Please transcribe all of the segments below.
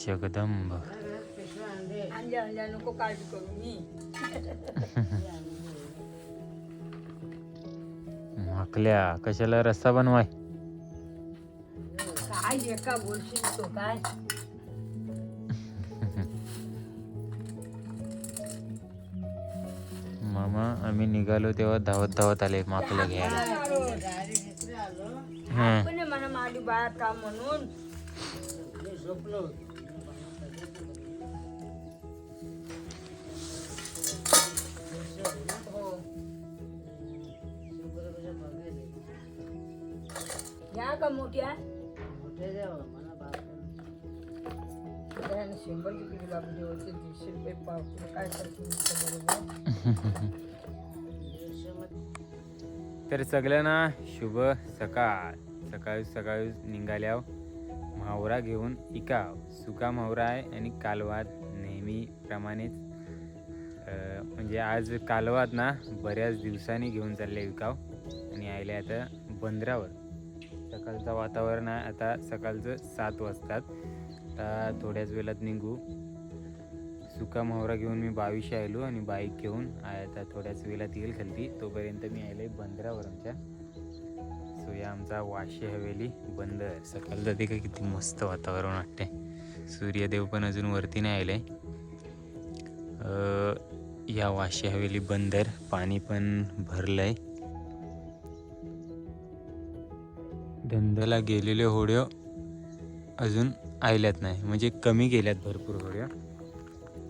जगदंब. आणल्या आणल्या नको काळजी करू मी माकल्या कशाला रस्ता बनवाय? काय एका बोलशील तो काय मामा आम्ही निघालो तेव्हा धावत धावत आले. माकलं घ्यायला आली पण बाया का म्हणून? हो. या का मोठ्या? त्याने शंभर किती दीडशे रुपये पाव काय करतो तर सगळ्यांना शुभ सकाळ. सकाळी सकाळी निघाल्या म्हावरा घेऊन इकाव सुका म्हावरा आहे आणि कालवात नेहमीप्रमाणेच म्हणजे आज कालवात ना बऱ्याच दिवसांनी घेऊन चालले विकाव आणि आले आता बंदरावर. सकाळचं वातावरण आहे आता सकाळचं सात वाजतात. आता थोड्याच वेळात निघू. सुका मोहरा घेऊन मी बावीसशे आलो आणि बाईक घेऊन आता थोड्याच वेळात येईल खालती. तोपर्यंत मी आले बंदरावर आमच्या सो या आमचा वाशी हवेली बंदर सकाळचं जाते का किती मस्त वातावरण वाटते सूर्यदेव पण अजून वरती नाही आले या वाशी हवेली बंदर पाणी पण भरलंय. धंद्याला गेलेले होड्यो अजून आल्यात नाही. म्हणजे कमी गेल्यात भरपूर होड्या.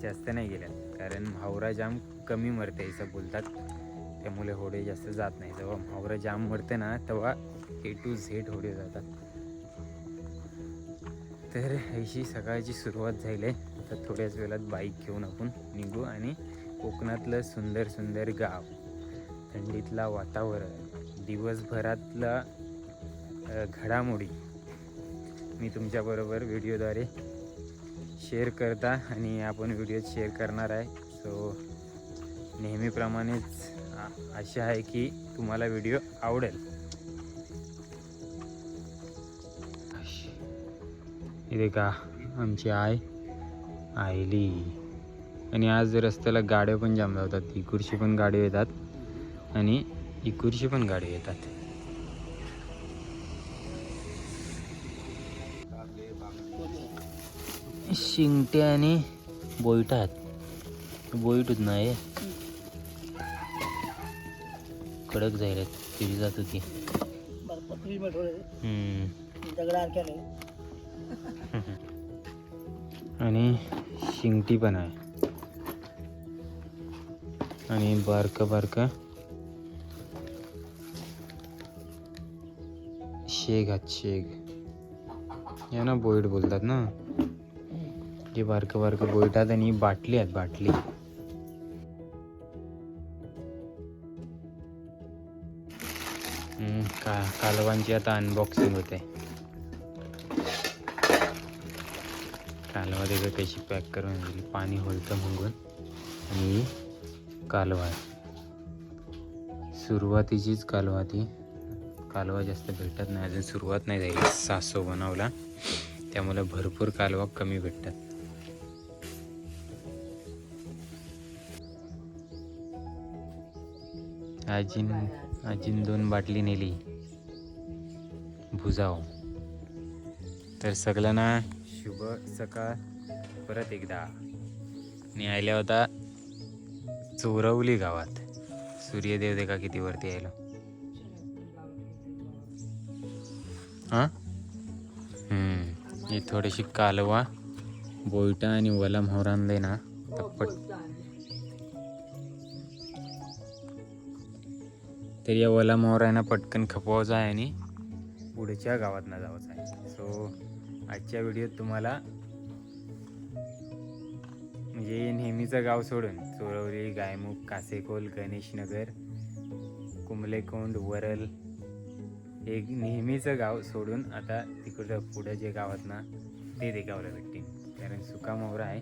जास्त नाही गेल्यात. कारण हावरा जाम कमी मरते असं बोलतात. त्यामुळे होडे जास्त जात नाही. जेव्हा हावरा जाम मरते ना तेव्हा ए टू झेड होडे जातात. तर अशी सकाळची सुरुवात झाली आहे. तर थोड्याच वेळात बाईक घेऊन आपण निघू आणि कोकणातलं सुंदर सुंदर गाव थंडीतला वातावरण दिवसभरातला घडामोडी मी तुमच्याबरोबर व्हिडिओद्वारे शेअर करता आणि आपण व्हिडिओ शेअर करणार आहे. सो नेहमीप्रमाणेच आशा आहे की तुम्हाला व्हिडिओ आवडेल. इथे का आमची आय आयली आणि आज रस्त्याला गाड्या पण जाम लावतात. इकडची पण गाडी येतात. आणि इकुरशी पण गाडी येतात. शिंगटे आणि बोईट आहेत. बोईटच नाही कडक जाईल तिरी जात होती. हम्म. आणि शिंगटी पण आहे. आणि बारक बारक शेग आहेत शेग. यांना बोईट बोलतात ना? जे बारकं बारकं बोईट आहेत आणि बाटली आहेत बाटली. का कालवांची आता अनबॉक्सिंग होते. कालवा देखील कशी पॅक करून दिली. पाणी होलतं म्हणून. आणि कालवा. सुरुवातीचीच कालवा ती. कालवा जास्त भेटत नाही. अजून सुरुवात नाही झाली. सासो बनवला. त्यामुळे भरपूर कालवा कमी भेटतात. आजीन आजीन दोन बाटली नेली. भुजाव. तर सगळ्यांना शुभ सकाळ. परत एकदा. मी आल्या होता चोरवली गावात. सूर्यदेव देखा किती वरती यायला हां? ही थोडीशी कालवा बोयटा आणि वलम होरान आणलंय ना. तर तर या वला मोहर आहे ना पटकन खपवायचा आहे आणि पुढच्या गावात ना आहे. सो आजच्या व्हिडिओत तुम्हाला म्हणजे नेहमीचं गाव सोडून चोरवली गायमुख कासेकोल गणेशनगर कुंबलेकोंड वरल हे नेहमीचं गाव सोडून आता तिकडं पुढं जे गावात ना ते देखावलं भेटतील. कारण सुका मोहरा आहे.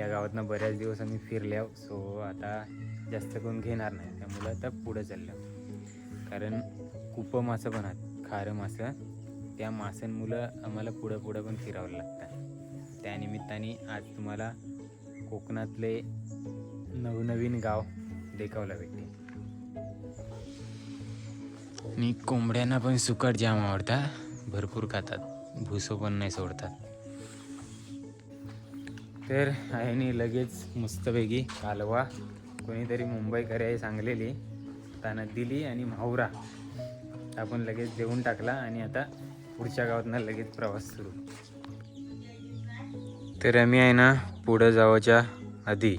या गावातनं बऱ्याच दिवस आम्ही फिरल्या सो आता जास्त करून घेणार नाही. त्यामुळं आता पुढं चाललं कारण खूप मासं पण आहेत खारं मासं. त्या माशांमुळं आम्हाला पुढं पुढं पण फिरावं लागतं. त्यानिमित्ताने आज तुम्हाला कोकणातले नवनवीन गाव देखावला भेटते आणि कोंबड्यांना पण सुकट जाम आवडतात. भरपूर खातात. भुसो पण नाही सोडतात. तर आईने लगेच मस्तपैकी कालवा. कोणीतरी मुंबईकर आहे सांगलेली त्यांना दिली आणि म्हावरा. आपण लगेच देऊन टाकला आणि आता पुढच्या गावातनं लगेच प्रवास सुरू. तर आम्ही आहे ना पुढं जावाच्या आधी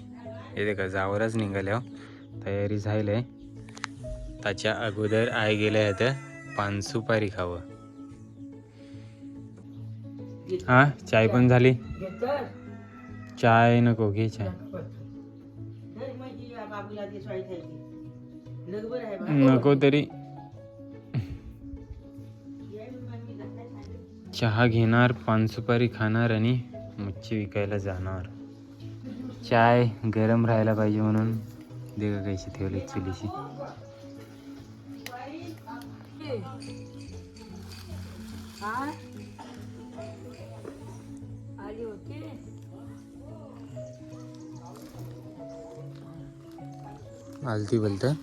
हे का जावरच निघाल्या तयारी झाली आहे. त्याच्या अगोदर आई गेल्या आहेत पान सुपारी खावं. हा चाय पण झाली. चाय नको घे चाय. नको तरी चहा घेणार पान सुपारी खाणार आणि मच्छी विकायला जाणार. चाय गरम राहायला पाहिजे म्हणून. दे का कशी ठेवली चुलीशी. आलती बोलतं?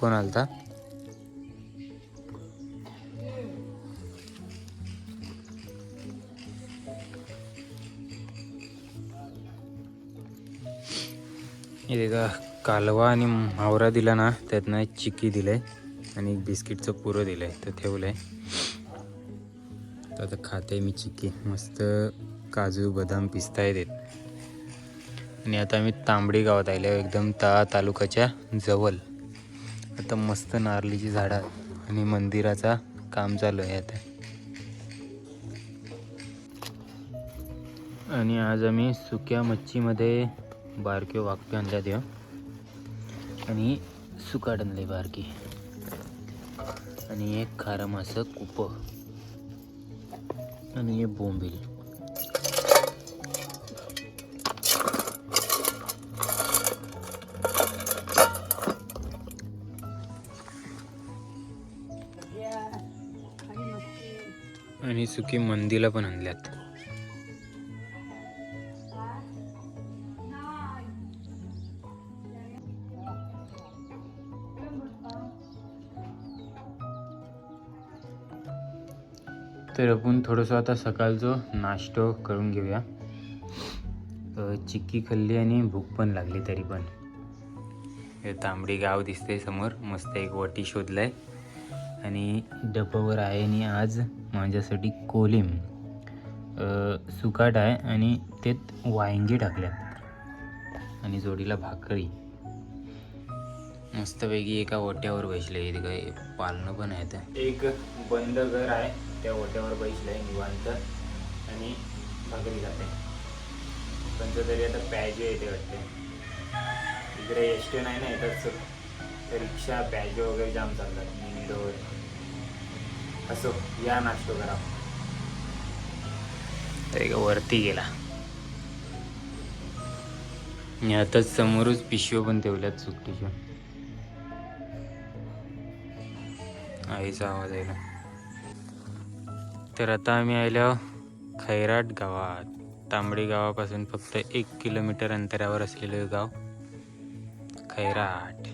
कोण आलता? इथे का कालवा आणि मावरा दिला ना त्यातनं एक चिक्की दिलंय आणि एक बिस्किटचं पुरं दिलंय तर ठेवलंय. तर आता खाते मी चिक्की. मस्त काजू बदाम पिस्ता येत आणि आता आम्ही तांबडी गावात आलो एकदम ता तालुक्याच्या जवळ. आता मस्त नारळीची झाडं आणि मंदिराचा काम चालू आहे आता. आणि आज आम्ही सुक्या मच्छीमध्ये बारक्यो वाक्य आणल्या देव आणि सुकाट आणले बारकी. आणि एक खारं मासं कुप. आणि हे बोंबील. आणि सुकी मंदीला पण आणल्यात. तर आपण थोडंसं आता सकाळचं नाश्तो करून घेऊया. चिक्की खाल्ली आणि भूक पण लागली तरी पण. हे तांबडी गाव दिसते समोर. मस्त एक वटी शोधलाय. आणि डब्बावर आहे आणि आज माझ्यासाठी कोलिम सुकाट आहे आणि त्यात वांगी टाकल्यात. आणि जोडीला भाकरी. मस्तपैकी एका ओट्यावर बसले. इथे काही पालनं पण आहेत. एक बंद घर आहे. त्या ओट्यावर बसलंय निवांत. आणि भाकरी खाते. त्यांचं तरी आता पॅजो येते वाटते. इकडे एस टी नाही ना येतात रिक्षा पॅजो वगैरे जाम चालतात. Minidor. असो या नाश्तो करा. वरती गेला. आणि आताच समोरच पिशव्या पण ठेवल्यात सुट्टीच्या. आईचा आवाज यायला. तर आता आम्ही आलो खैराट गावात. तांबडी गावापासून फक्त एक किलोमीटर अंतरावर असलेलं गाव. खैराट.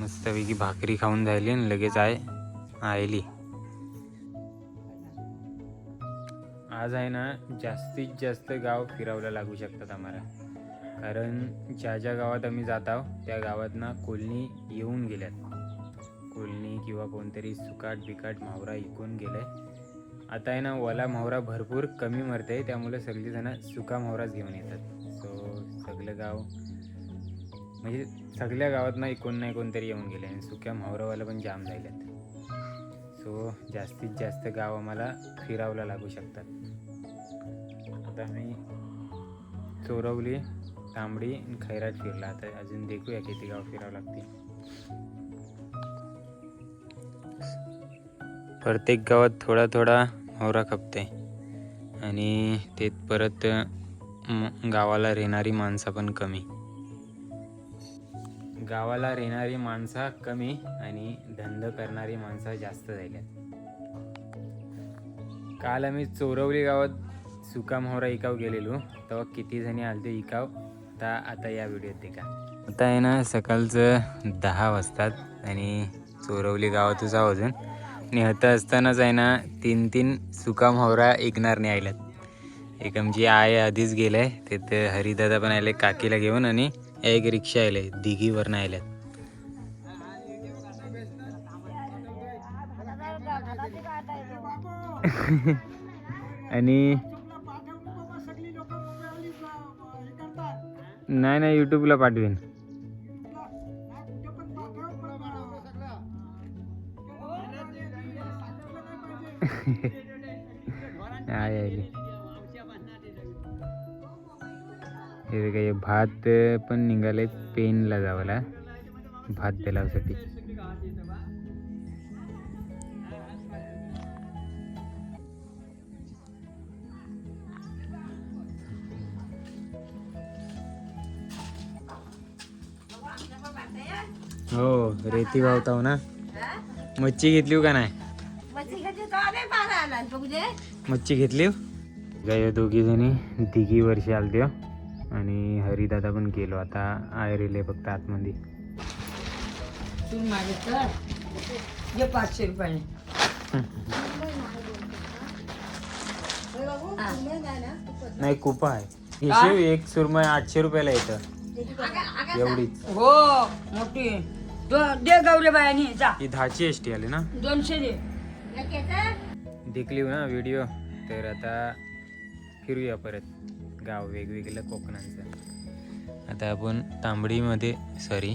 मस्तपैकी भाकरी खाऊन झाली आणि लगेच आहे. आयली आज आहे ना जास्तीत जास्त गाव फिरावला लागू शकतात आम्हाला. कारण ज्या ज्या गावात आम्ही जात आहोत त्या गावात ना कोलनी येऊन गेल्यात. कोलनी किंवा कोणतरी सुकाट बिकाट मावरा इकून गेलाय. आता आहे ना वला मावरा भरपूर कमी मरते त्यामुळे सगळीजणं सुका मावराच घेऊन येतात. सो सगळं गाव म्हणजे सगळ्या गावात ना कोण नाही कोणतरी येऊन गेले आणि सुक्या मावरावाला पण जाम झाल्यात सो जास्तीत जास्त गाव आम्हाला फिरावला लागू शकतात. आता मी चोरवली तांबडी आणि खैरात फिरला. आता अजून देखूया किती गाव फिरावं लागते प्रत्येक गावात थोडा थोडा मोहरा खपते. आणि ते परत गावाला राहणारी माणसं पण कमी. गावाला राहणारी माणसं कमी आणि धंदा करणारी माणसं जास्त झाल्यात काल आम्ही चोरवली गावात सुका मोहरा इकाव गेलेलो. तेव्हा किती जणी आलते इकाव? तर आता या व्हिडिओत देखा आता आहे ना सकाळचं दहा वाजतात आणि चोरवली गावातच आहो अजून. आणि हता असतानाच आहे ना तीन तीन सुका मोहरा ऐकणार नाही आल्यात एक आमची आय आधीच गेलं आहे तिथे हरिदादा पण आले काकीला घेऊन आणि एक रिक्षा आले दिघीवरनं आल्यात. आणि नाही नाही यूट्यूबला पाठवेन. आहे हे काही भात पण निघाले पेनला जावाला भात देलासाठी हो रेती भावताव ना. मच्छी घेतली हो का नाही? मच्छी घेतली गाय दोघी जणी तिघी वर्षी आलत्यो आणि हरिदादा पण गेलो. आता आयरेले फक्त आतमध्ये. तू तर पाचशे रुपये नाही कुपा आहे. हिशेब एक सुरमय आठशे रुपयाला येतं एवढीच. हो मोठी दो- दे गौरे बायानी जा. ही दहाची एस टी आली ना? दोनशे दे. देखली ना व्हिडिओ. तर आता फिरूया परत. गाव वेगवेगळ्या कोकणांचं. आता आपण तांबडीमध्ये सॉरी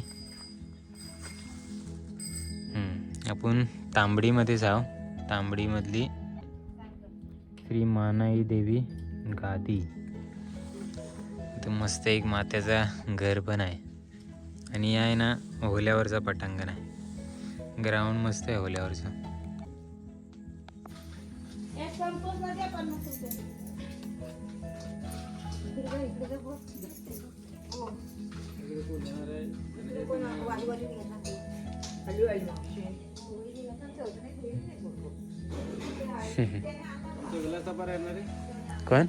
आपण तांबडीमध्ये जाऊ. तांबडीमधली श्री मानाई देवी गादी. इथं मस्त एक मात्याचा घर पण आहे. आणि आहे ना ओल्यावरचा पटांगण आहे. ग्राउंड मस्त आहे ओल्यावरचं. कोण?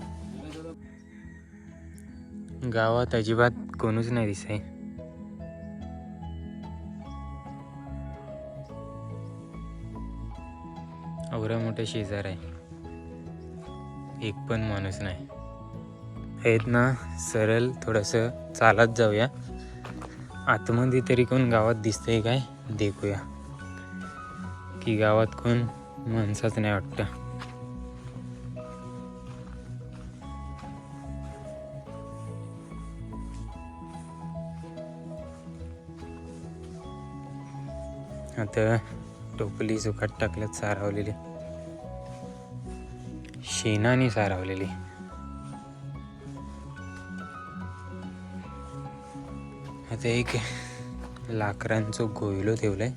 गावात अजिबात कोणच नाही दिसाय एवढा मोठा शेजार आहे. एक पण माणूस नाही. आहेत ना सरळ थोडंसं चालत जाऊया. आतमध्ये तरी कोण गावात दिसतंय काय? देखूया. की गावात कोण माणसाच नाही वाटतं. आता टोपली सुखात टाकल्यात सारावलेली. शेणाने सारावलेली. आता एक लाकडांचं गोयलो ठेवलंय.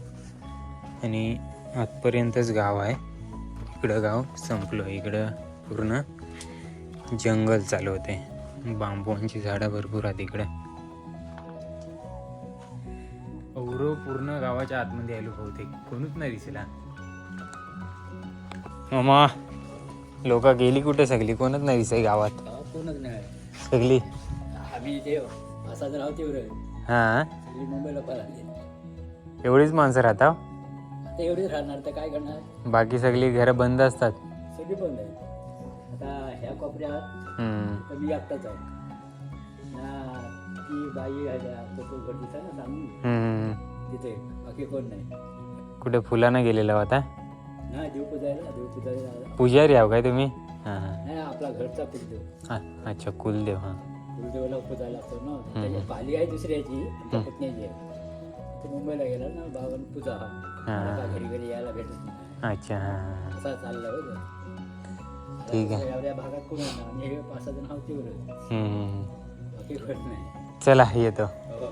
आणि आतपर्यंतच गाव आहे. इकडं गाव संपलं. इकडं पूर्ण जंगल चालू होते. बांबूंची झाडं भरपूर आहेत इकडं. औरव पूर्ण गावाच्या आतमध्ये आलो बहुतेक. कोणूच नाही दिसला. मामा लोक गेली कुठे सगळी? कोणच नाही दिसाय गावात. कोणच नाही. सगळी. आम्ही असा हा. सगळी मुंबईला पळाली एवढीच माणसं राहता? आता एवढीच राहणार तर काय करणार? बाकी सगळी घरं बंद असतात. सगळी बंद आहे आता ह्या कोपऱ्यात हम्म. तर मी एकटाच आहे. ना ती बाई आहे त्या तो तो घर दिसा ना सामने हम्म. तिथे बाकी कोण नाही. कुठे फुलानं गेलेला होता ना देव पूजायला देव पूजायला पुजारी आहो काय तुम्ही? हां हां. नाही आपला घरचा कुलदेव. हा, अच्छा कुलदेव हां. कुलदेवाला पूजायला असतो ना. त्याची पाली आहे दुसऱ्याची आमच्या पुतण्याची आहे. तो मुंबईला गेला ना बाबांनी पूजा. हा. हा. घरी घरी यायला भेटत नाही. अच्छा हां हां. असा चालला होता ठीक आहे. एवढ्या भागात कोण ना आणि हे पाच सहा जण हम्म. बाकी कोण नाही. चला येतो. हो.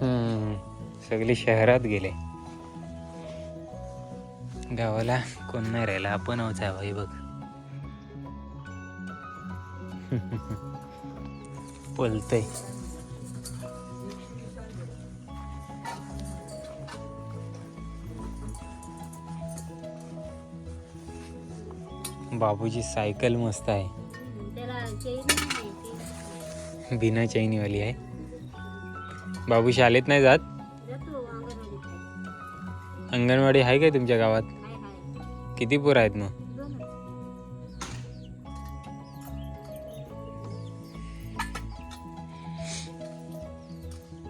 हम्म. सगळी शहरात गेले. गावाला कोण नाही राहिला आपण आहोत जावई बघ. बोलतय. बाबूची सायकल मस्त आहे. बिना चैनीवाली आहे. बाबू शाळेत नाही जात? अंगणवाडी आहे काय तुमच्या गावात? किती पोरं आहेत मग?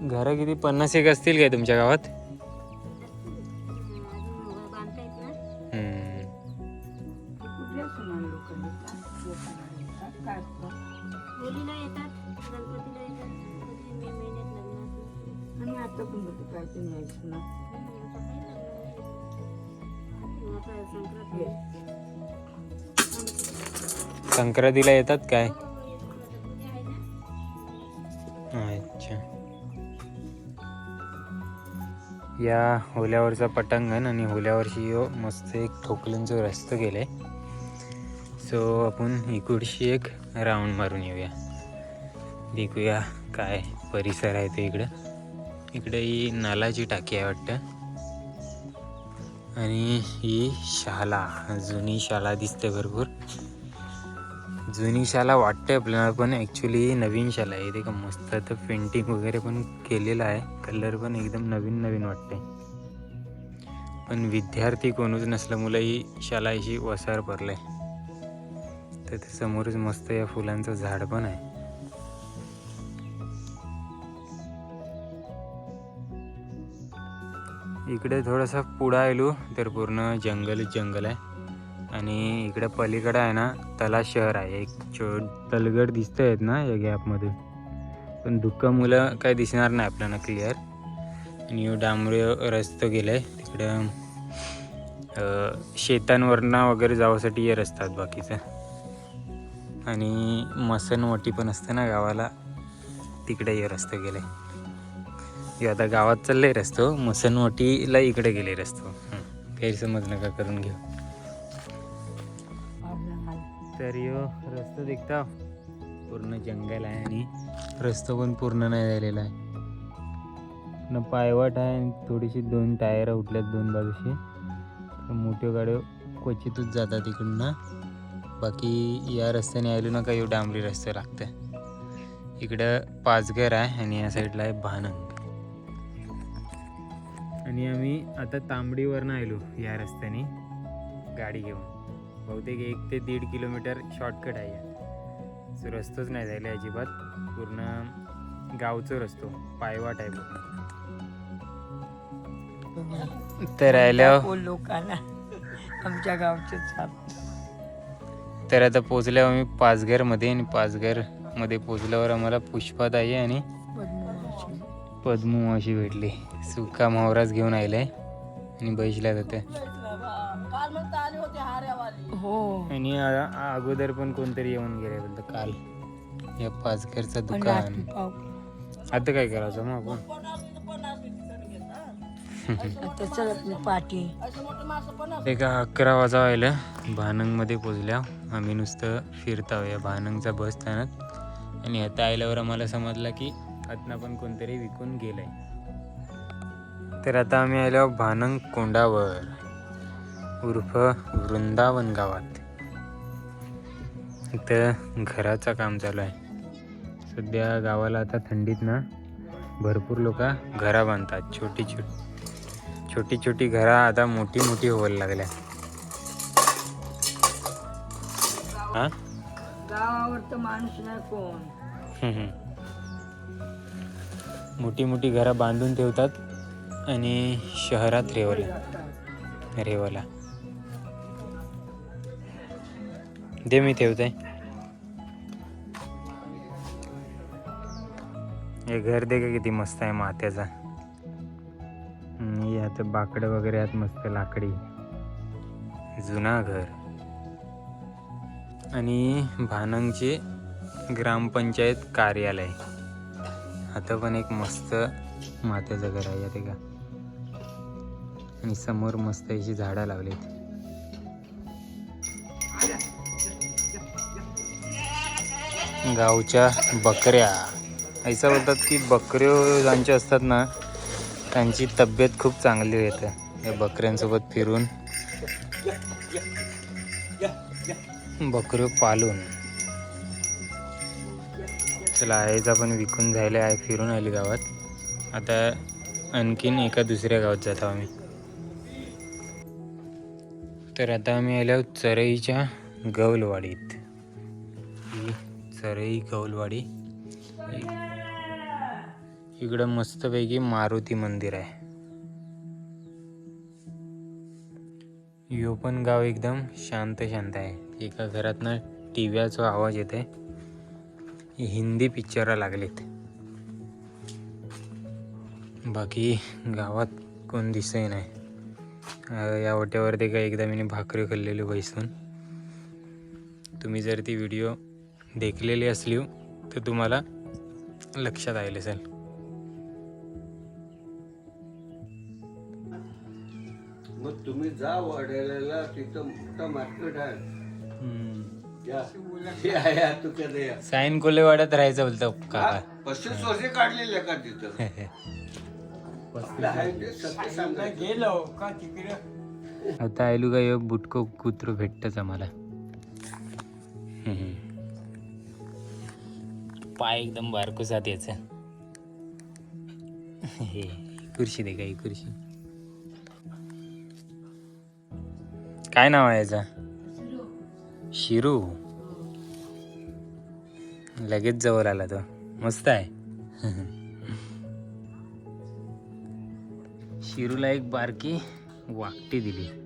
घरं किती? पन्नास एक असतील काय तुमच्या गावात? हम्म. येतात होलीला येतात गणपतीला येतात कधी मे महिन्यात लग्न आता पण होते काय ते न्यायचं ना. आता संक्रांतीला येतात काय? हो, आहे अच्छा या होल्यावरचा पटांगण आणि होल्यावरशी यो मस्त एक ठोकल्यांचं रस्तं गेलंय सो आपण इकडशी एक राऊंड मारून येऊया. देखूया काय परिसर आहे ते इकडं. इकडे ही नालाची टाकी आहे वाटतं. आणि ही शाला जुनी शाला दिसते भरपूर. जुनी शाला वाटते आपल्याला पण ॲक्च्युली नवीन शाला आहे. ते का मस्त तर पेंटिंग वगैरे पण केलेलं आहे. कलर पण एकदम नवीन नवीन वाटते पण विद्यार्थी कोणच नसल्यामुळे ही शाला अशी वसार पडलंय. तर समोरच मस्त या फुलांचं झाड पण आहे. इकडे थोडंसं पुढं आलो तर पूर्ण जंगलच जंगल आहे. आणि इकडे पलीकडं आहे ना तला शहर आहे. एक छो तलगड दिसत आहेत ना या गॅपमध्ये पण दुःख मुलं काय दिसणार नाही आपल्याला क्लिअर आणि डांबरे डांबरी रस्तो गेलाय. तिकडं शेतांवरनं वगैरे जावासाठी हे रस्तात बाकीचं. आणि मसनवटी पण असते ना गावाला तिकडे हे रस्ता गेला आहे की आता गावात चाललंय रस्तो. मसनवटीला इकडे गेले रस्तो. गैरसमज नका करून घेऊ. तर यो हो, रस्तो दिखता. पूर्ण जंगल आहे आणि रस्तो पण पूर्ण नाही झालेला आहे. न पायवाट आहे आणि थोडीशी दोन टायर उठल्यात दोन बाजूशी. तर मोठ्या गाड्या क्वचितच जातात इकडनं बाकी या रस्त्याने आलो ना का यो डांबरी रस्ता लागतं. इकडं पाचघर आहे आणि या साईडला आहे भानंग. आणि आम्ही आता तांबडीवरनं आलो या रस्त्याने गाडी घेऊन. बहुतेक एक ते दीड किलोमीटर शॉर्टकट आहे. या सो रस्तोच नाही झाले अजिबात. पूर्ण गावचं रस्तो पायवाट आहे पूर्ण तर आल्यावर लोकांना आमच्या गावचे तर आता पोचल्यावर आम्ही पाचघरमध्ये आणि पाचघरमध्ये पोचल्यावर आम्हाला पुष्पाताई आणि. पद्मू अशी भेटली. सुका मावराच घेऊन आलाय आणि बैसला जाते हो. आणि अगोदर पण कोणतरी येऊन गेले बोलतं काल. या पाचघरचं दुकान. आता काय करायचं मग आपण? पाठी. एका अकरा वाजा व्हायला भानंगमध्ये पोचल्या. आम्ही नुसतं फिरताव या भानंगचा बस स्थानक आणि आता आल्यावर आम्हाला समजलं की आतनं पण कोणतरी विकून गेलंय. तर आता आम्ही आलो भानंग कोंडावर उर्फ वृंदावन गावात. इथं घराचं काम चालू आहे. सध्या गावाला आता थंडीत ना भरपूर लोक घरा बांधतात छोटी छोटी छोटी छोटी घरा आता मोठी मोठी व्हायला लागल्या. हा? गावावर तर माणूस नाही कोण. मोठी मोठी घरं बांधून ठेवतात आणि शहरात रेवाला रेवाला. दे मी ठेवते. हे घर दे का किती मस्त आहे मात्याचा हम्म, आता बाकडं वगैरे आहेत मस्त लाकडी. जुना घर. आणि भानंगचे ग्रामपंचायत कार्यालय. आता पण एक मस्त मात्याचं घर आहे ते का? आणि समोर मस्त अशी झाडं लावलीत. गावच्या बकऱ्या. असं बोलतात की बकऱ्यो ज्यांच्या असतात ना त्यांची तब्येत खूप चांगली येते या बकऱ्यांसोबत फिरून बकऱ्यो पालून. चला आईचा पण विकून झाले आहे फिरून आली गावात. आता आणखीन एका दुसऱ्या गावात जातो आम्ही. तर आता आम्ही आलो चरईच्या गौलवाडीत ही चरई गौलवाडी इकडं मस्तपैकी मारुती मंदिर आहे. यो पण गाव एकदम शांत शांत आहे. एका घरातनं टीव्हीचा आवाज येत आहे हिंदी पिक्चर लागलेत. बाकी गावात कोण दिसही नाही. या ओट्यावरती काय एकदा मी भाकरी खाल्लेली बैसून तुम्ही जर ती व्हिडिओ देखलेली असली हो, तर तुम्हाला लक्षात आले असेल. मग तुम्ही जा वाड्याला तिथं मोठं मार्केट आहे. साईन कोल्हेवाड्यात राहायचं बोलतो हा, काका पस्तीस वर्षे काढलेले का तिथं? गेलो का तिकडे? आता आयलू का यो बुटको कुत्र भेटतच आम्हाला. पाय एकदम बारकुसात याच. हे खुर्शी दे का ही खुर्शी काय नाव आहे याचा? शिरू. लगेच जवळ आला तो. मस्त आहे. शिरूला एक बारकी वाकटी दिली.